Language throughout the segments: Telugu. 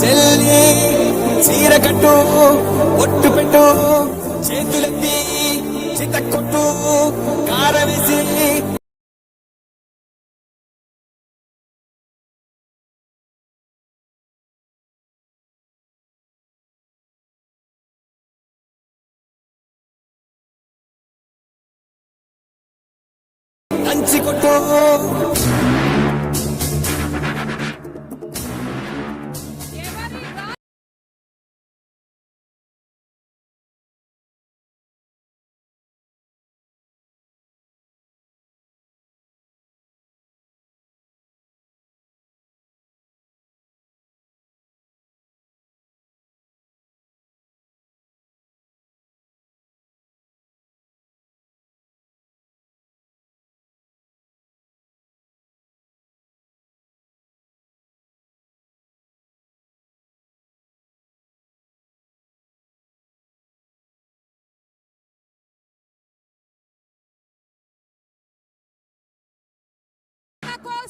చెల్లి చీర కట్టు ఒట్టు పెట్టు చేతులెత్తి చిత కొట్టు కారవేసి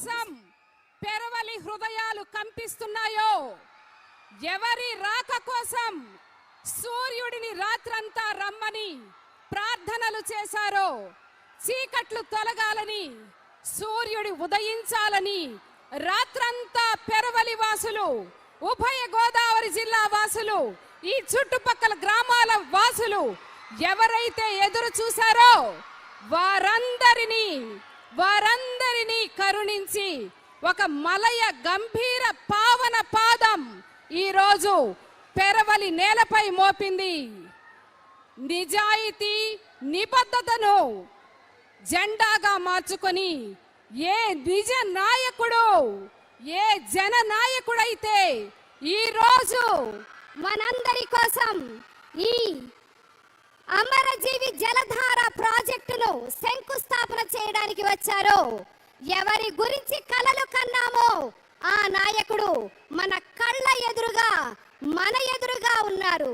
కోసం పెరవలి హృదయాలు కంపిస్తున్నాయో ఎవరి రాక కోసం సూర్యుడిని రాత్రంతా రమ్మని ప్రార్థనలు చేశారో చీకట్లు తొలగాలని సూర్యుడి ఉదయించాలని రాత్రంతా పెరవలి వాసులు ఉభయ గోదావరి జిల్లా వాసులు ఈ చుట్టుపక్కల గ్రామాల వాసులు ఎవరైతే ఎదురు చూశారో వారందరినీ వారందరినీ కరుణించి ఒక మలయ గంభీర పావన పాదం ఈరోజు పెరవలి నేలపై మోపింది. నిజాయితీ నిబద్ధతను జెండాగా మార్చుకొని ఏ నిజ నాయకుడు ఏ జన నాయకుడైతే ఈ రోజు మనందరి కోసం ఈ అమరజీవి జలధార ప్రాజెక్టును శంకుస్థాపన చేయడానికి వచ్చారో. ఎవరి గురించి కలలు కన్నామో ఆ నాయకుడు మన కళ్ళ ఎదురుగా మన ఎదురుగా ఉన్నారు.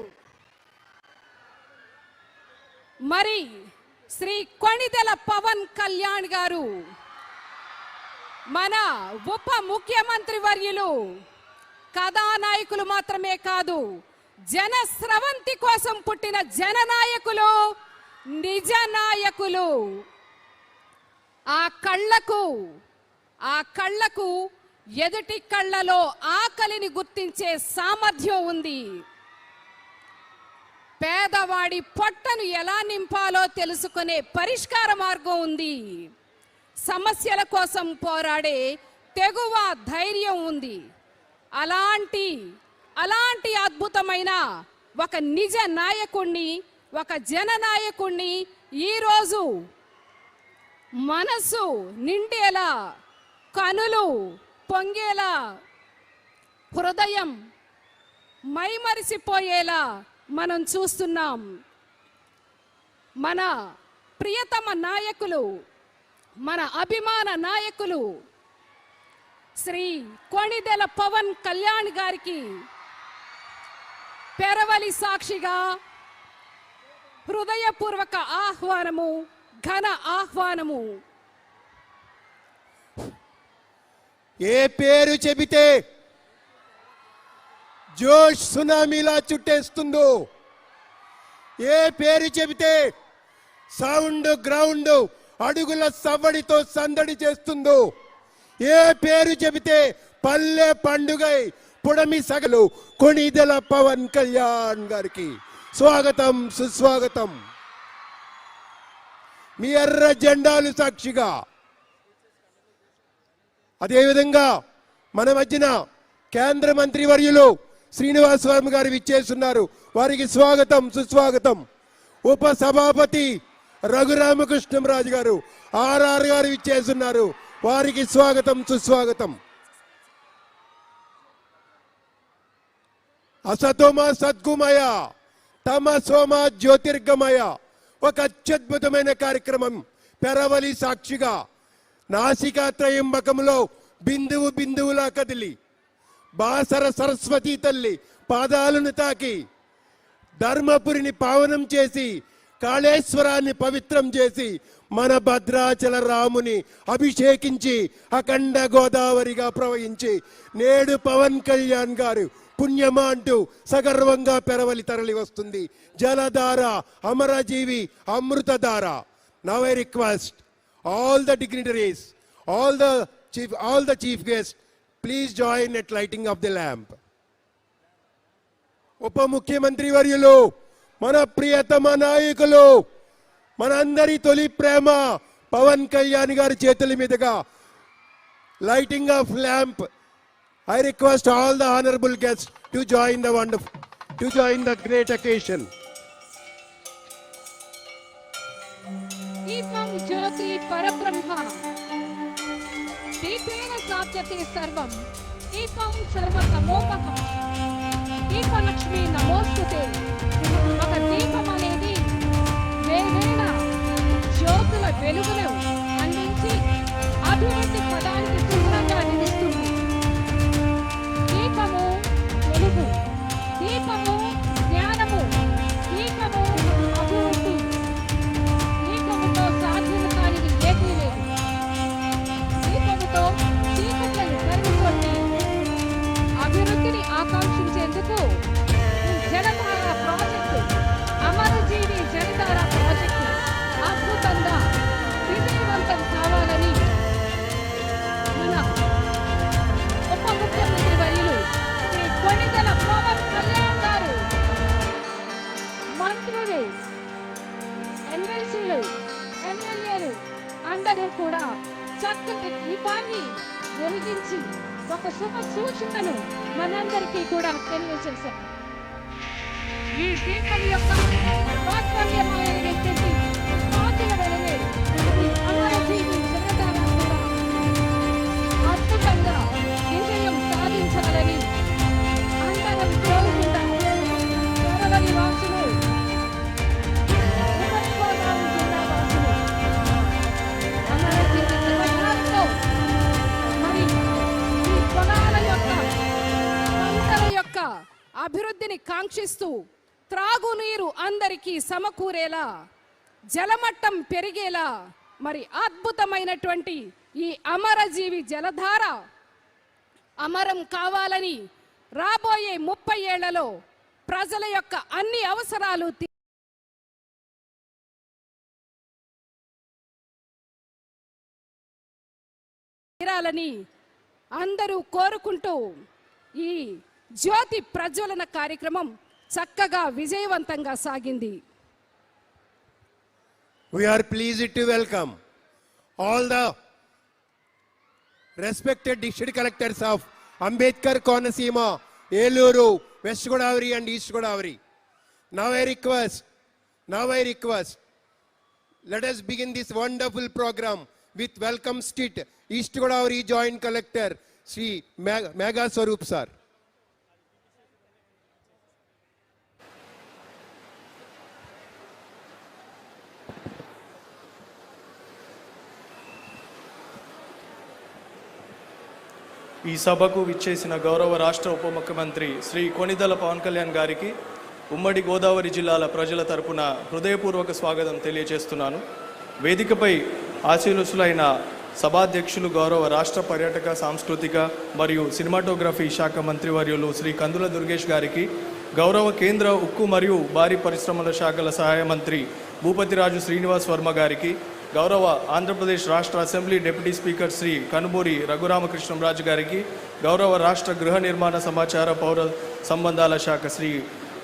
మరి శ్రీ కొణిదెల పవన్ కళ్యాణ్ గారు మన ఉప ముఖ్యమంత్రి వర్యులు కథానాయకులు మాత్రమే కాదు జన స్రవంతి కోసం పుట్టిన జననాయకులు నిజ నాయకులు. ఆ కళ్ళకు ఆ కళ్ళకు ఎదుటి కళ్ళలో ఆకలిని గుర్తించే సామర్థ్యం ఉంది. పేదవాడి పొట్టను ఎలా నింపాలో తెలుసుకునే పరిష్కార మార్గం ఉంది. సమస్యల కోసం పోరాడే తెగువ ధైర్యం ఉంది. అలాంటి అలాంటి అద్భుతమైన ఒక నిజ నాయకుణ్ణి ఒక జన నాయకుణ్ణి ఈరోజు మనసు నిండేలా కనులు పొంగేలా హృదయం మైమరిసిపోయేలా మనం చూస్తున్నాం. మన ప్రియతమ నాయకులు మన అభిమాన నాయకులు శ్రీ కొణిదెల పవన్ కళ్యాణ్ గారికి పెరవలి సాక్షిగా హృదయపూర్వక ఆహ్వానము ఘన ఆహ్వానము. ఏ పేరు చెబితే జోష్ సునామీలా చుట్టేస్తుందో ఏ పేరు చెబితే సౌండ్ గ్రౌండ్ అడుగుల సవ్వడితో సందడి చేస్తుందో ఏ పేరు చెబితే పల్లె పండుగై పుడమి సగలు కొణిదెల పవన్ కళ్యాణ్ గారికి. స్వాగతం సుస్వాగతం. మీ ఎర్ర జెండాలు సాక్షిగా. అదేవిధంగా మన మధ్యన కేంద్ర మంత్రి వర్యులు శ్రీనివాస్ గారు విచ్చేస్తున్నారు. వారికి స్వాగతం సుస్వాగతం. ఉప సభాపతి రఘురామకృష్ణంరాజు గారు ఆర్ఆర్ గారు విచ్చేస్తున్నారు. వారికి స్వాగతం సుస్వాగతం. అసతోమ సద్గుమయ తమ సోమ జ్యోతిర్గమయ. ఒక అత్యద్భుతమైన కార్యక్రమం. పెరవలి సాక్షిగా నాసికా త్రయంబకంలో బిందువు బిందువులా కదిలి బాసర సరస్వతి తల్లి పాదాలను తాకి ధర్మపురిని పావనం చేసి కాళేశ్వరాన్ని పవిత్రం చేసి మన భద్రాచల రాముని అభిషేకించి అఖండ గోదావరిగా ప్రవహించి నేడు పవన్ కళ్యాణ్ గారు పుణ్యమా అంటూ సగర్వంగా పెరవలి తరలి వస్తుంది. జలధార అమరజీవి Amruthadhara. Now I request all the dignitaries all the chief all the chief guest please join at lighting of the lamp ఉప ముఖ్యమంత్రి వర్యులు మన ప్రియతమ నాయకులు మనందరి తొలి ప్రేమ పవన్ కళ్యాణ్ గారి చేతుల మీదుగా. Lighting of lamp I request all the honourable guest to join the wonder to join the great occasion దీపం జ్యోతి పరబ్రహ్మ దీపేన సాధ్యతే సర్వం దీపం సర్వతమోపకం దీపలక్ష్మి నమోస్తుతే ఒక దీపం అనేది వేవేల జ్యోతుల వెలుగును అందించి అభివృద్ధి పదానికి అభివృద్ధిని త్రాగునీరు అందరికీ సమకూరేలా జలమట్టం పెరిగేలా మరి అద్భుతమైనటువంటి ఈ అమరజీవి జలధార అమరం కావాలని రాబోయే ముప్పై ఏళ్ళలో ప్రజల యొక్క అన్ని అవసరాలు తీరాలని అందరూ కోరుకుంటూ ఈ జ్యోతి ప్రజ్వలన కార్యక్రమం చక్కగా విజయవంతంగా సాగింది. We are please to welcome all the respected district collectors of Ambedkar Konaseema Eluru west Godavari and east Godavari now I request now I request let us begin this wonderful programme with welcome స్టిట్ east Godavari joint collector Shri Megha Swaroop sir ఈ సభకు విచ్చేసిన గౌరవ రాష్ట్ర ఉప ముఖ్యమంత్రి శ్రీ కొనిదల పవన్ కళ్యాణ్ గారికి ఉమ్మడి గోదావరి జిల్లాల ప్రజల తరపున హృదయపూర్వక స్వాగతం తెలియజేస్తున్నాను. వేదికపై ఆశీనుసులైన సభాధ్యక్షులు గౌరవ రాష్ట్ర పర్యాటక సాంస్కృతిక మరియు సినిమాటోగ్రఫీ శాఖ మంత్రివర్యులు శ్రీ కందుల దుర్గేష్ గారికి గౌరవ కేంద్ర ఉక్కు మరియు భారీ పరిశ్రమల శాఖల సహాయ మంత్రి భూపతిరాజు శ్రీనివాస్ వర్మ గారికి గౌరవ ఆంధ్రప్రదేశ్ రాష్ట్ర assembly deputy speaker Shri Kanuburi Raghuramakrishnamraju గారికి గౌరవ రాష్ట్ర గృహ నిర్మాణ సమాచార పౌర సంబంధాల శాఖ శ్రీ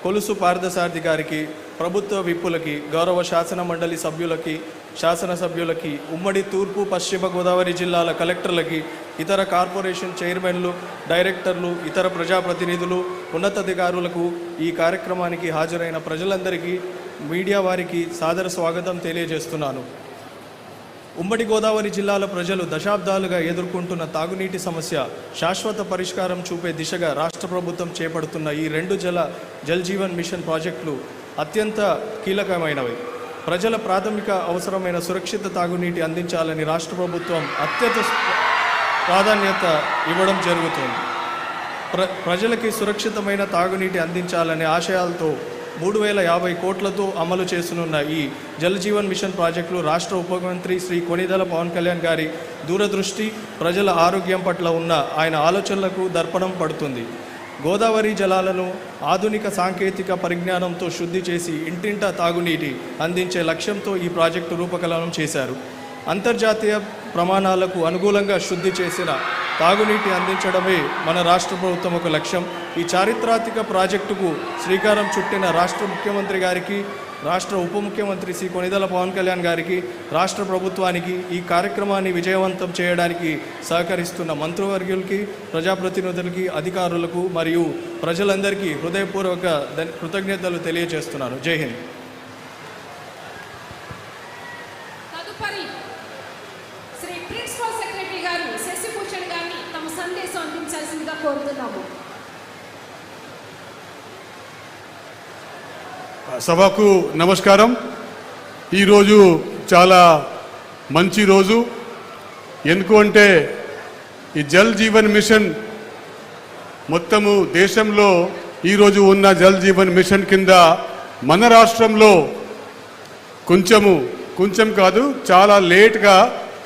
కొలుసు పార్థసారథి గారికి ప్రభుత్వ విప్పులకి గౌరవ శాసన మండలి సభ్యులకి శాసనసభ్యులకి ఉమ్మడి తూర్పు పశ్చిమ గోదావరి జిల్లాల కలెక్టర్లకి ఇతర కార్పొరేషన్ చైర్మన్లు డైరెక్టర్లు ఇతర ప్రజాప్రతినిధులు ఉన్నతాధికారులకు ఈ కార్యక్రమానికి హాజరైన ప్రజలందరికీ మీడియా వారికి సాదర స్వాగతం తెలియజేస్తున్నాను. ఉమ్మడి గోదావరి జిల్లాల ప్రజలు దశాబ్దాలుగా ఎదుర్కొంటున్న తాగునీటి సమస్య శాశ్వత పరిష్కారం చూపే దిశగా రాష్ట్ర ప్రభుత్వం చేపడుతున్న ఈ రెండు జల జల్జీవన్ మిషన్ ప్రాజెక్టులు అత్యంత కీలకమైనవి. ప్రజల ప్రాథమిక అవసరమైన సురక్షిత తాగునీటి అందించాలని రాష్ట్ర ప్రభుత్వం అత్యంత ప్రాధాన్యత ఇవ్వడం జరుగుతుంది. ప్ర ప్రజలకి సురక్షితమైన తాగునీటి అందించాలనే ఆశయాలతో మూడు వేల యాభై కోట్లతో అమలు చేస్తున్న ఈ జలజీవన్ మిషన్ ప్రాజెక్టులు రాష్ట్ర ఉప మంత్రి శ్రీ కొనిదల పవన్ కళ్యాణ్ గారి దూరదృష్టి ప్రజల ఆరోగ్యం పట్ల ఉన్న ఆయన ఆలోచనలకు దర్పణం పడుతుంది. గోదావరి జలాలను ఆధునిక సాంకేతిక పరిజ్ఞానంతో శుద్ధి చేసి ఇంటింటా తాగునీటి అందించే లక్ష్యంతో ఈ ప్రాజెక్టు రూపకల్పన చేశారు. అంతర్జాతీయ ప్రమాణాలకు అనుకూలంగా శుద్ధి చేసిన తాగునీటి అందించడమే మన రాష్ట్ర ప్రభుత్వం ఒక లక్ష్యం. ఈ చారిత్రాత్మక ప్రాజెక్టుకు శ్రీకారం చుట్టిన రాష్ట్ర ముఖ్యమంత్రి గారికి రాష్ట్ర ఉప ముఖ్యమంత్రి శ్రీ కొనిదల పవన్ కళ్యాణ్ గారికి రాష్ట్ర ప్రభుత్వానికి ఈ కార్యక్రమాన్ని విజయవంతం చేయడానికి సహకరిస్తున్న మంత్రివర్యులకి ప్రజాప్రతినిధులకి అధికారులకు మరియు ప్రజలందరికీ హృదయపూర్వక కృతజ్ఞతలు తెలియజేస్తున్నాను. జై హింద్. సభకు నమస్కారం. ఈరోజు చాలా మంచి రోజు. ఎందుకు అంటే ఈ జల్ జీవన్ మిషన్ మొత్తము దేశంలో ఈరోజు ఉన్న జల్ జీవన్ మిషన్ కింద మన రాష్ట్రంలో కొంచెము కొంచెం కాదు చాలా లేట్గా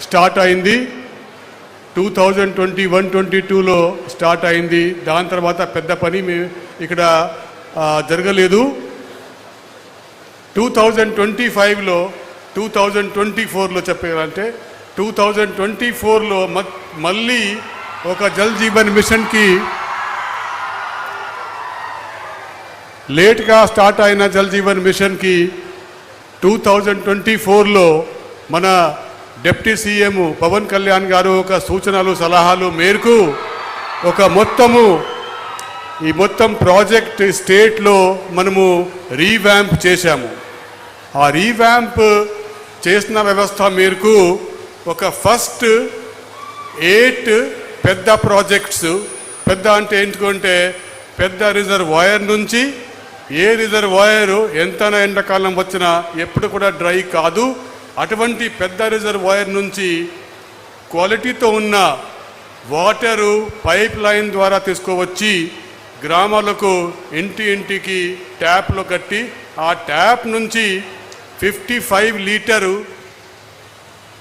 స్టార్ట్ అయింది. Two thousand twenty one twenty టూలో స్టార్ట్ అయింది. దాని తర్వాత పెద్ద పని ఇక్కడ జరగలేదు. టూ థౌజండ్ ట్వంటీ ఫైవ్లో టూ థౌజండ్ ట్వంటీ ఫోర్లో చెప్పారంటే టూ థౌజండ్ ట్వంటీ ఫోర్లో మళ్ళీ ఒక జల్ జీవన్ మిషన్కి లేట్గా స్టార్ట్ అయిన జల్ జీవన్ మిషన్కి టూ థౌజండ్ ట్వంటీ ఫోర్లో మన డిప్యూటీ సీఎం పవన్ కళ్యాణ్ గారు ఒక సూచనలు సలహాలు మేరకు ఒక మొత్తము ఈ మొత్తం ప్రాజెక్ట్ స్టేట్లో మనము రీవ్యాంప్ చేశాము. ఆ రీవ్యాంప్ చేసిన వ్యవస్థ మేరకు ఒక ఫస్ట్ ఎయిట్ పెద్ద ప్రాజెక్ట్స్ పెద్ద అంటే ఏంటంటే పెద్ద రిజర్వాయర్ నుంచి ఏ రిజర్వాయర్ ఎంత ఎండాకాలం వచ్చినా ఎప్పుడు కూడా డ్రై కాదు. అటువంటి పెద్ద రిజర్వాయర్ నుంచి క్వాలిటీతో ఉన్న వాటరు పైప్ లైన్ ద్వారా తీసుకువచ్చి గ్రామాలకు ఇంటి ఇంటికి ట్యాప్లు కట్టి ఆ ట్యాప్ నుంచి fifty five litre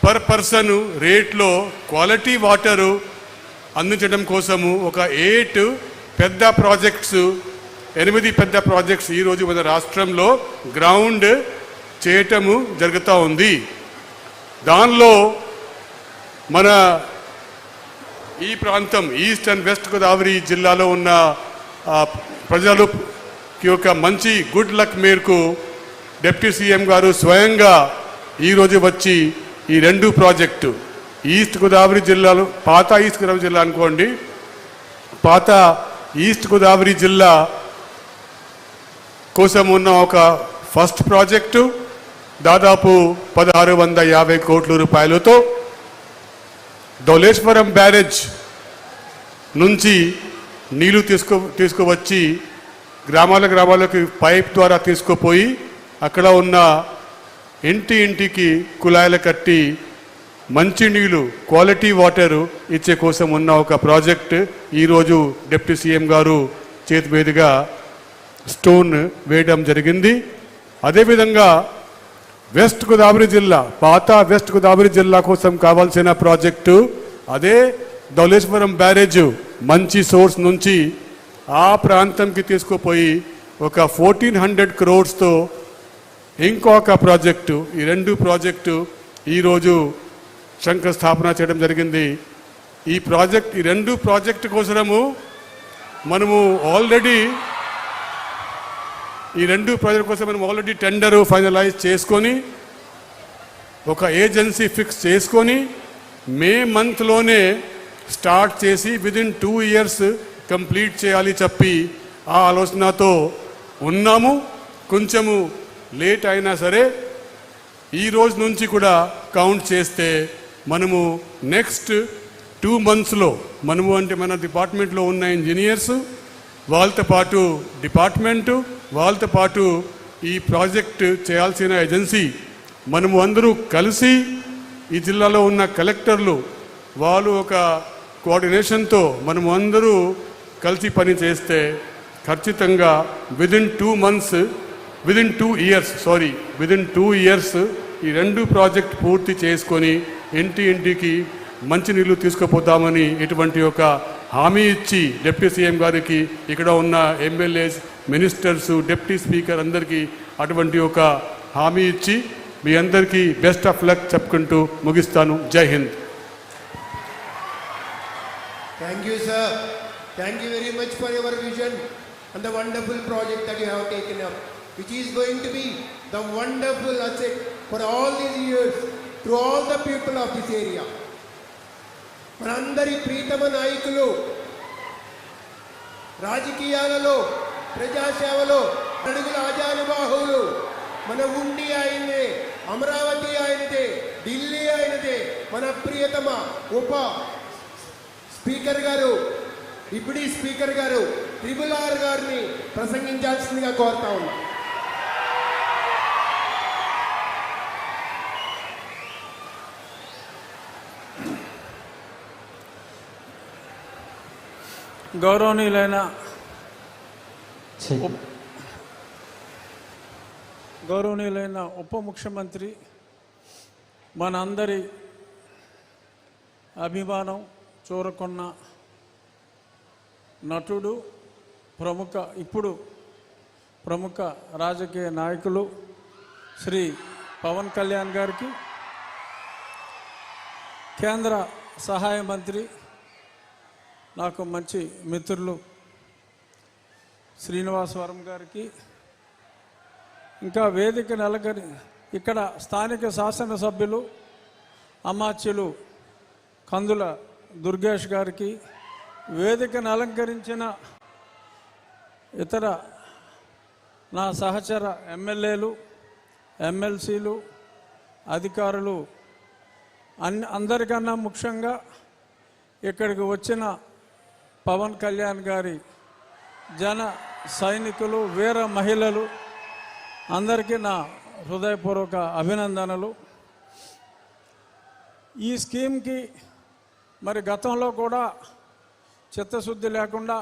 per person రేట్లో క్వాలిటీ వాటరు అందించడం కోసము ఒక ఎయిట్ పెద్ద ప్రాజెక్ట్స్ ఎనిమిది పెద్ద ప్రాజెక్ట్స్ ఈరోజు మన రాష్ట్రంలో గ్రౌండ్ చేయటము జరుగుతూ ఉంది. దానిలో మన ఈ ప్రాంతం ఈస్ట్ అండ్ వెస్ట్ గోదావరి జిల్లాలో ఉన్న ప్రజలు యొక్క ఒక మంచి గుడ్ లక్ మేరకు డిప్యూటీ సీఎం గారు స్వయంగా ఈరోజు వచ్చి ఈ రెండు ప్రాజెక్టు ఈస్ట్ గోదావరి జిల్లాలో పాత ఈస్ట్ గోదావరి జిల్లా అనుకోండి పాత ఈస్ట్ గోదావరి జిల్లా కోసం ఉన్న ఒక ఫస్ట్ ప్రాజెక్టు దాదాపు పదహారు వంద యాభై కోట్ల రూపాయలతో ధవళేశ్వరం బ్యారేజ్ నుంచి నీళ్ళు తీసుకు తీసుకువచ్చి గ్రామాల గ్రామాలకు పైప్ ద్వారా తీసుకుపోయి అక్కడ ఉన్న ఇంటి ఇంటికి కుళాయిలు కట్టి మంచి నీళ్ళు క్వాలిటీ వాటర్ ఇచ్చే కోసం ఉన్న ఒక ప్రాజెక్ట్ ఈరోజు డిప్యూటీ సీఎం గారు చేతి మీదుగా స్టోన్ వేయడం జరిగింది. అదేవిధంగా వెస్ట్ గోదావరి జిల్లా పాత వెస్ట్ గోదావరి జిల్లా కోసం కావాల్సిన ప్రాజెక్టు అదే ధవళేశ్వరం బ్యారేజ్ మంచి సోర్స్ నుంచి ఆ ప్రాంతంకి తీసుకుపోయి ఒక ఫోర్టీన్ హండ్రెడ్ క్రోడ్స్తో ఇంకొక ప్రాజెక్టు ఈ రెండు ప్రాజెక్టు ఈరోజు శంకుస్థాపన చేయడం జరిగింది. ఈ ప్రాజెక్ట్ ఈ రెండు ప్రాజెక్టు కోసము మనము ఆల్రెడీ ఈ రెండు ప్రాజెక్ట్ కోసం మనం ఆల్రెడీ టెండర్ ఫైనలైజ్ చేసుకొని ఒక ఏజెన్సీ ఫిక్స్ చేసుకొని మే మంత్లోనే స్టార్ట్ చేసి విదిన్ టూ ఇయర్స్ కంప్లీట్ చేయాలి చెప్పి ఆ ఆలోచనతో ఉన్నాము. కొంచెము లేట్ అయినా సరే ఈ రోజు నుంచి కూడా కౌంట్ చేస్తే మనము నెక్స్ట్ టూ మంత్స్లో మనము అంటే మన డిపార్ట్మెంట్లో ఉన్న ఇంజనీర్స్ వాళ్ళతో పాటు డిపార్ట్మెంటు వాళ్ళతో పాటు ఈ ప్రాజెక్ట్ చేయాల్సిన ఏజెన్సీ మనము అందరూ కలిసి ఈ జిల్లాలో ఉన్న కలెక్టర్లు వాళ్ళు ఒక కోఆర్డినేషన్తో మనము అందరూ కలిసి పని చేస్తే ఖచ్చితంగా within two months within two years sorry within two years ఈ రెండు ప్రాజెక్ట్ పూర్తి చేసుకొని ఇంటి ఇంటికి మంచినీళ్ళు తీసుకుపోతామని ఇటువంటి ఒక హామీ ఇచ్చి డిప్యూటీ సీఎం గారికి ఇక్కడ ఉన్న ఎమ్మెల్యేస్ మినిస్టర్స్ డిప్యూటీ స్పీకర్ అందరికీ అటువంటి ఒక హామీ ఇచ్చి మీ అందరికీ బెస్ట్ ఆఫ్ లక్ చెప్పుకుంటూ ముగిస్తాను. జై Hind Thank you, sir. Thank you very much for your vision and the wonderful project that you have taken up, which is going to be the wonderful asset for all these years to all the people of this area. మనందరి ప్రీతమ నాయకులు రాజకీయాలలో ప్రజాసేవలో అడుగుల ఆజానుబాహువులు మన ఉండి ఆయనదే అమరావతి ఆయనదే ఢిల్లీ ఆయనదే మన ప్రియతమ ఉప స్పీకర్ గారు ఇప్పుడు స్పీకర్ గారు ట్రిబుల్ ఆర్ గారిని ప్రసంగించాల్సిందిగా కోరుతా ఉన్నా. గౌరవనీయులైన ఉప్- గౌరవనీయులైన ఉప ముఖ్యమంత్రి మనందరి అభిమానం చూరకొన్న నటుడు ప్రముఖ ఇప్పుడు ప్రముఖ రాజకీయ నాయకులు శ్రీ పవన్ కళ్యాణ్ గారికి కేంద్ర సహాయ మంత్రి నాకు మంచి మిత్రులు శ్రీనివాసవరం గారికి ఇంకా వేదిక నెలగరి ఇక్కడ స్థానిక శాసనసభ్యులు అమాత్యులు కందుల దుర్గేష్ గారికి వేదికను అలంకరించిన ఇతర నా సహచర ఎమ్మెల్యేలు ఎమ్మెల్సీలు అధికారులు అన్ని అందరికన్నా ముఖ్యంగా ఇక్కడికి వచ్చిన పవన్ కళ్యాణ్ గారి జన సైనికులు వీర మహిళలు అందరికీ నా హృదయపూర్వక అభినందనలు. ఈ స్కీమ్కి మరి గతంలో కూడా చిత్తశుద్ధి లేకుండా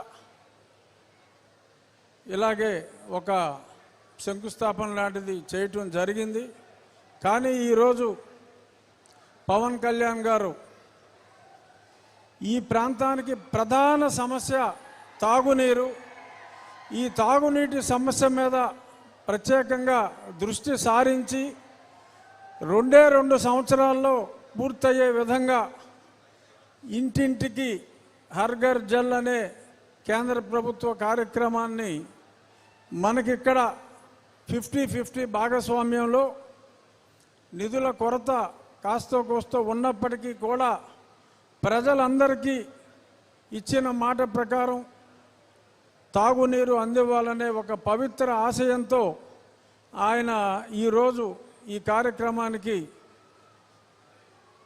ఇలాగే ఒక శంకుస్థాపన లాంటిది చేయటం జరిగింది. కానీ ఈరోజు పవన్ కళ్యాణ్ గారు ఈ ప్రాంతానికి ప్రధాన సమస్య తాగునీరు. ఈ తాగునీటి సమస్య మీద ప్రత్యేకంగా దృష్టి సారించి రెండే రెండు సంవత్సరాల్లో పూర్తయ్యే విధంగా ఇంటింటికి హర్ఘర్ జల్ అనే కేంద్ర ప్రభుత్వ కార్యక్రమాన్ని మనకిక్కడ ఫిఫ్టీ ఫిఫ్టీ భాగస్వామ్యంలో నిధుల కొరత కాస్తో కోస్తో ఉన్నప్పటికీ కూడా ప్రజలందరికీ ఇచ్చిన మాట ప్రకారం తాగునీరు అందివ్వాలనే ఒక పవిత్ర ఆశయంతో ఆయన ఈరోజు ఈ కార్యక్రమానికి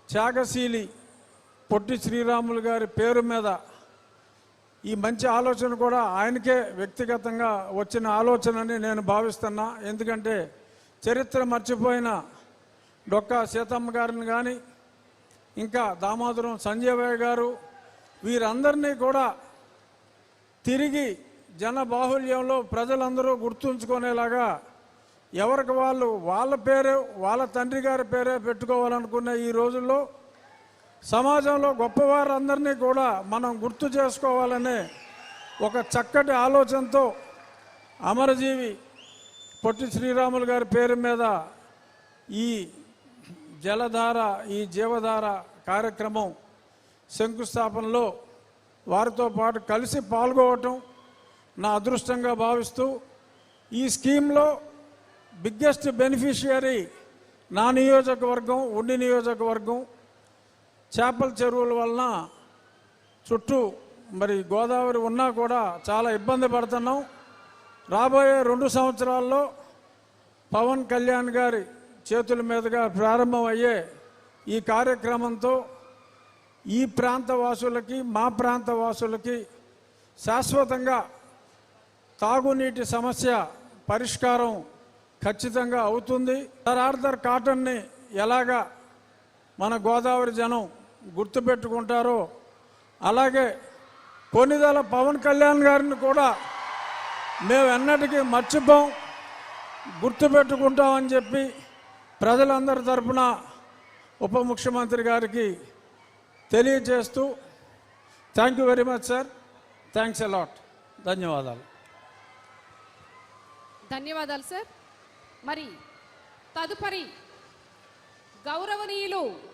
త్యాగశీలి పొట్టి శ్రీరాములు గారి పేరు మీద ఈ మంచి ఆలోచన కూడా ఆయనకే వ్యక్తిగతంగా వచ్చిన ఆలోచనని నేను భావిస్తున్నా. ఎందుకంటే చరిత్ర మర్చిపోయిన డొక్కా సీతమ్మ గారిని కానీ ఇంకా దామోదరం సంజయ్ గారు వీరందరినీ కూడా తిరిగి జన బాహుల్యంలో ప్రజలందరూ గుర్తుంచుకునేలాగా ఎవరికి వాళ్ళు వాళ్ళ పేరే వాళ్ళ తండ్రి గారి పేరే పెట్టుకోవాలనుకునే ఈ రోజుల్లో సమాజంలో గొప్పవారందరినీ కూడా మనం గుర్తు చేసుకోవాలనే ఒక చక్కటి ఆలోచనతో అమరజీవి పొట్టి శ్రీరాములు గారి పేరు మీద ఈ జలధార ఈ జీవధార కార్యక్రమం శంకుస్థాపనలో వారితో పాటు కలిసి పాల్గొవటం నా అదృష్టంగా భావిస్తూ ఈ స్కీమ్లో బిగ్గెస్ట్ బెనిఫిషియరీ నా నియోజకవర్గం ఉండి నియోజకవర్గం చేపల చెరువుల వలన చుట్టూ మరి గోదావరి ఉన్నా కూడా చాలా ఇబ్బంది పడుతున్నాం. రాబోయే రెండు సంవత్సరాల్లో పవన్ కళ్యాణ్ గారి చేతుల మీదుగా ప్రారంభమయ్యే ఈ కార్యక్రమంతో ఈ ప్రాంత వాసులకి మా ప్రాంత వాసులకి శాశ్వతంగా తాగునీటి సమస్య పరిష్కారం ఖచ్చితంగా అవుతుంది. సర్ ఆర్థర్ కాటన్ని ఎలాగా మన గోదావరి జనం గుర్తుపెట్టుకుంటారో. అలాగే కొనిదల పవన్ కళ్యాణ్ గారిని కూడా మేము ఎన్నటికీ మర్చిపోం. గుర్తుపెట్టుకుంటామని చెప్పి ప్రజలందరి తరఫున ఉప ముఖ్యమంత్రి గారికి తెలియజేస్తూ thank you very much sir. Thanks a lot ధన్యవాదాలు. ధన్యవాదాలు సార్. మరి తదుపరి గౌరవనీయులు